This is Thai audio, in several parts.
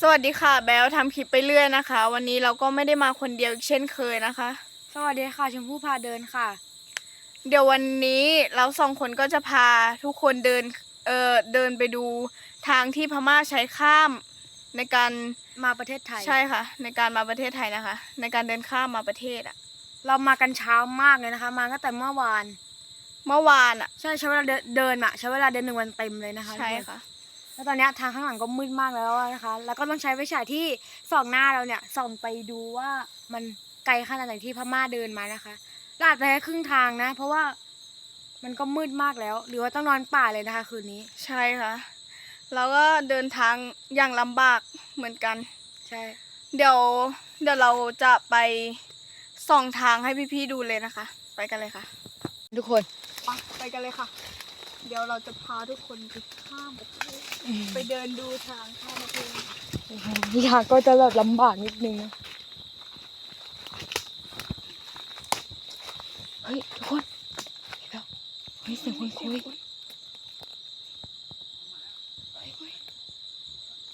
สวัสดีค่ะ แบลทำคลิปไปเรื่อยนะคะ วันนี้เราก็ไม่ได้มาคนเดียวอีกเช่นเคยนะคะ สวัสดีค่ะชมพู่พาเดินค่ะ เดี๋ยววันนี้เราสองคนก็จะพาทุกคนเดินเอ่อเดินไปดูทางที่พม่าใช้ข้ามในการมาประเทศไทย ใช่ค่ะ ในการมาประเทศไทยนะคะ ในการเดินข้ามมาประเทศอะเรามากันเช้ามากเลยนะคะ มาตั้งแต่เมื่อวาน เมื่อวานอะใช่ใช้เวลาเดินเดินอะใช้เวลาเดินหนึ่งวันเต็มเลยนะคะใช่ค่ะ แล้วตอนเนี้ยทางข้างหลังก็มืดมากแล้วนะคะ แล้วก็ต้องใช้ไฟฉายที่ส่องหน้าเราเนี่ยส่องไปดูว่ามันไกลขนาดไหนที่พม่าเดินมานะคะลาดไปแค่ครึ่งทางนะ เพราะว่ามันก็มืดมากแล้ว หรือว่าต้องนอนป่าเลยนะคะ คืนนี้ ใช่ค่ะเราก็เดินทางอย่างลำบากเหมือนกัน ใช่ เดี๋ยวเดี๋ยวเราจะไปส่องทางให้พี่ๆดูเลยนะคะ ไปกันเลยค่ะ ทุกคน ไปไปกันเลยค่ะ เดี๋ยวเราจะพาทุกคนไปข้ามประเทศไปเดินดูทางข้ามประเทศอยากก็จะแบบลำบากนิดนึงนะเฮ้ยทุกคนเห็นแล้วเฮ้ยเสียงคนคุย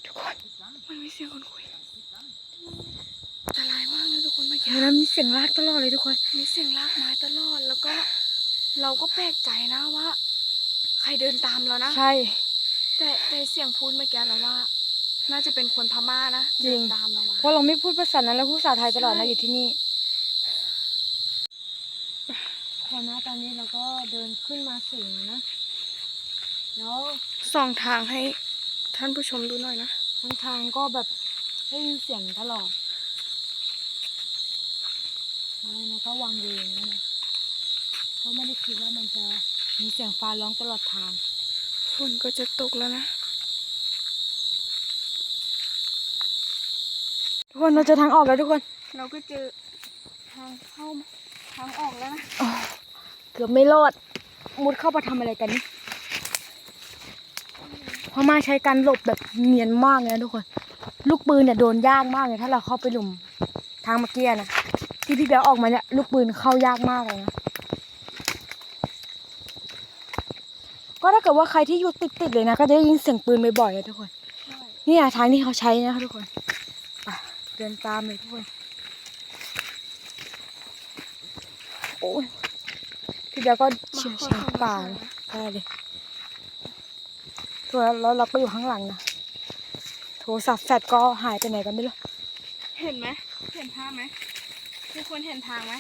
ทุกคนมันมีเสียงคนคุยอันตรายมากนะทุกคนเมื่อกี้แล้วมีเสียงลากตลอดเลยทุกคน มีเสียงลากไม้ตลอดแล้วก็ เราก็แปลกใจนะว่า ใครเดินตามเรานะ ใช่ แต่แต่เสียงพูดเมื่อกี้เราว่า น่าจะเป็นคนพม่านะจริงเดินตามเรามาเพราะเราไม่พูดภาษานั้นเราพูดภาษาไทยตลอดใช่นะอยู่ที่นี่ พอนะตอนนี้เราก็เดินขึ้นมาสูงนะ แล้วส่องทางให้ท่านผู้ชมดูหน่อยนะ ทางทางก็แบบได้ยินเสียงตลอดแล้วก็วางเวงนะนะก็ไม่ได้คิดว่ามันจะ มีเสียงฟ้าร้องตลอดทาง ฝนก็จะตกแล้วนะ ทุกคนเราเจอทางออกแล้วทุกคน เราก็เจอทางเข้าทางออกแล้วนะเกือบไม่รอด มุดเข้าไปทำอะไรกันนี่พม่าใช้การหลบแบบเนียนมากเลยนะทุกคน ลูกปืนเนี่ยโดนยากมากเลยถ้าเราเข้าไปหลุมทางเมื่อกี้นะที่พี่แบลออกมาเนี่ยลูกปืนเข้ายากมากเลยนะ ก็ถ้าเกิดว่าใครที่อยู่ติดๆเลยนะ ก็จะได้ยินเสียงปืนบ่อยๆเลยทุกคน นี่อะทางที่เขาใช้นะคะทุกคนไปเดินตามเลยทุกคน โอ้ยพี่เดียวก็เชี่ยวชาญป่าเลยได้เลยตัวแล้วเราก็อยู่ข้างหลังนะ โทรศัพท์แฟลชก็หายไปไหนกันไม่รู้เห็นไหมเห็นทางไหมทุกคนเห็นทางไหม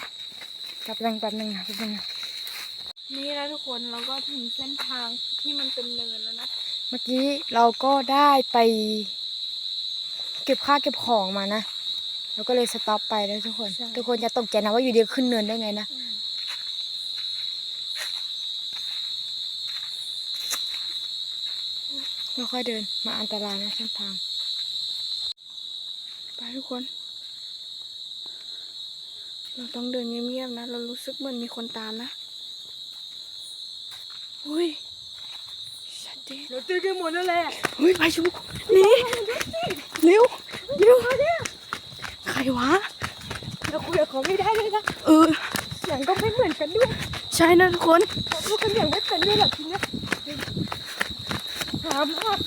แป๊บนึงแป๊บนึงนะแป๊บนึงนะ นี่นะทุกคนเราก็ถึงเส้นทางที่มันเป็นเนินแล้วนะ เมื่อกี้เราก็ได้ไป เก็บค่าเก็บของมานะเราก็เลยสต็อปไปแล้วทุกคนทุกคนจะตกใจนะว่าอยู่ดีขึ้นเนินได้ไงนะค่อยๆเดินมาอันตรายนะเส้นทางไปทุกคน เราต้องเดินเงียบๆนะ เรารู้สึกเหมือนมีคนตามนะ อุ้ยชัดเจนเราเจอกันหมดนั่นแหละเฮ้ยไปชุบหนี่เร็วเร็วใครวะเราคุยกับเขาไม่ได้เลยนะเออเสียงก็ไม่เหมือนกันด้วยใช่นะทุกคนเราพูดกันอย่างไม่เป็นด้วยหรอกทีเนี้ยหามาก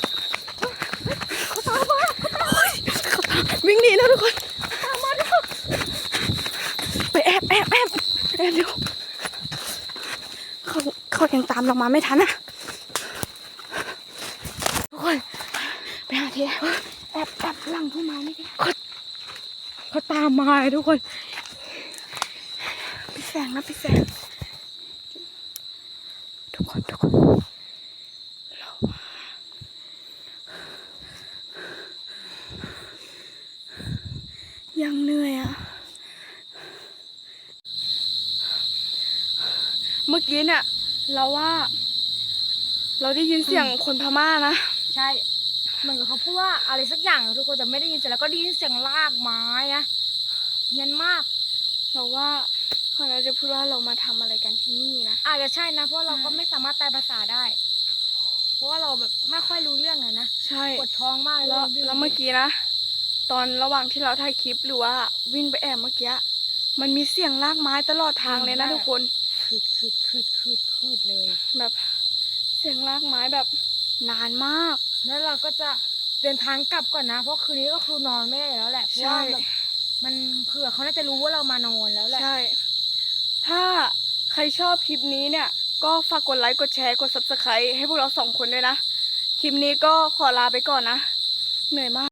วิ่งหนีแล้วทุกคนตามมาแล้วไปแอบแอบแอบแอบเร็วเขา เขายังตามเรามาไม่ทันอะทุกคนไปหาที่แอบแอบหลังพุ่มไม้นี่ดิเขาตามมาเลยทุกคนพี่แสงนะพี่แสงทุกคนทุกคนเราว่ายังเหนื่อยอะเมื่อกี้เนี่ย เราว่า เราได้ยินเสียงคนพม่านะ ใช่ เหมือนกับเขาพูดว่าอะไรสักอย่างทุกคนแต่ไม่ได้ยินเสียงแล้วก็ได้ยินเสียงลากไม้นะเงียนมาก เราว่าเขาน่าจะพูดว่าเรามาทำอะไรกันที่นี่นะอาจจะใช่นะ เพราะเราก็ใช่ไม่สามารถแปลภาษาได้ เพราะว่าเราแบบไม่ค่อยรู้เรื่องอะนะใช่ปวดท้องมากเลยแล้วดื้แล้วเมื่อกี้นะตอนระหว่างที่เราถ่ายคลิปหรือว่าวิ่งไปแอบเมื่อกี้มันมีเสียงลากไม้ตลอดทางเลยนะทุกคน คืดคืดคืดคืดคืดเลย แบบเสียงลากไม้แบบนานมาก แล้วเราก็จะเดินทางกลับก่อนนะ เพราะคืนนี้ก็คือนอนไม่ได้แล้วแหละเพราะใช่ว่าแบบมันเผื่อเขาน่าจะรู้ว่าเรามานอนแล้วแหละ ใช่ ถ้าใครชอบคลิปนี้เนี่ย ก็ฝากกดไลค์กดแชร์กด subscribe ให้พวกเราสองคนด้วยนะ คลิปนี้ก็ขอลาไปก่อนนะ เหนื่อยมาก